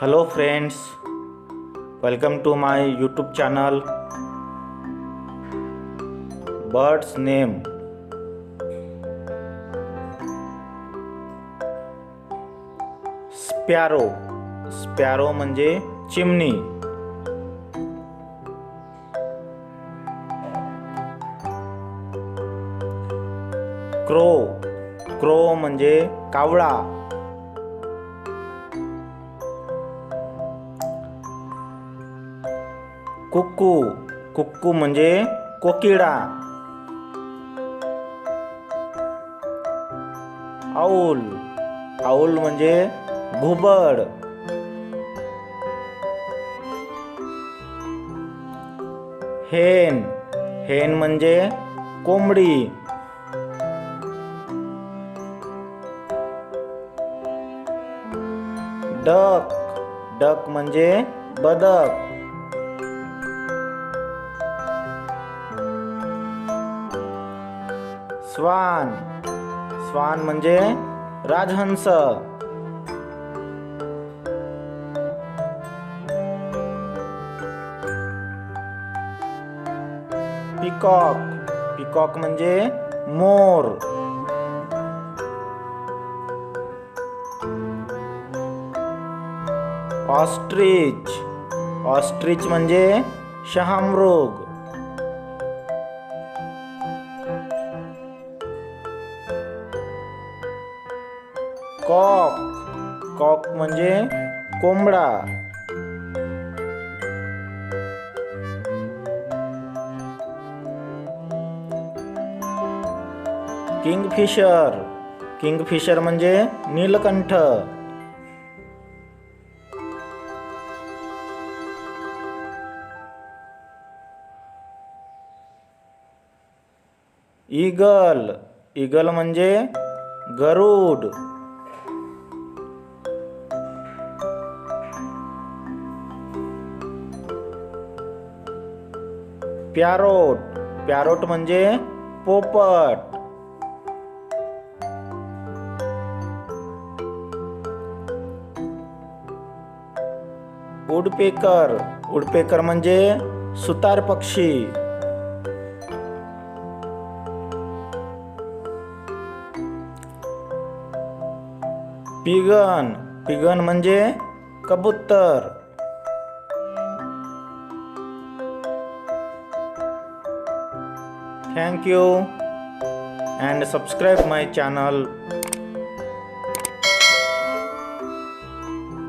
Hello friends welcome to my YouTube channel birds name sparrow sparrow मज़े चिमनी crow crow मज़े कावड़ा कुक्कू कुक्कू म्हणजे कोकिडा आऊल आऊल म्हणजे घुबड. हेन हेन म्हणजे कोंबडी. डक डक म्हणजे बदक. स्वान। स्वान म्हणजे राजहंस। पिकॉक। पिकॉक म्हणजे मोर। ऑस्ट्रिच। ऑस्ट्रिच म्हणजे शहामृग कॉक कॉक म्हणजे कोंबडा. किंगफिशर किंगफिशर म्हणजे नीलकंठ. ईगल ईगल म्हणजे गरुड. पॅरोट पॅरोट म्हणजे पोपट. उडपेकर उडपेकर म्हणजे सुतार पक्षी. पिगन. पिगन म्हणजे कबूतर. Thank you. And subscribe my channel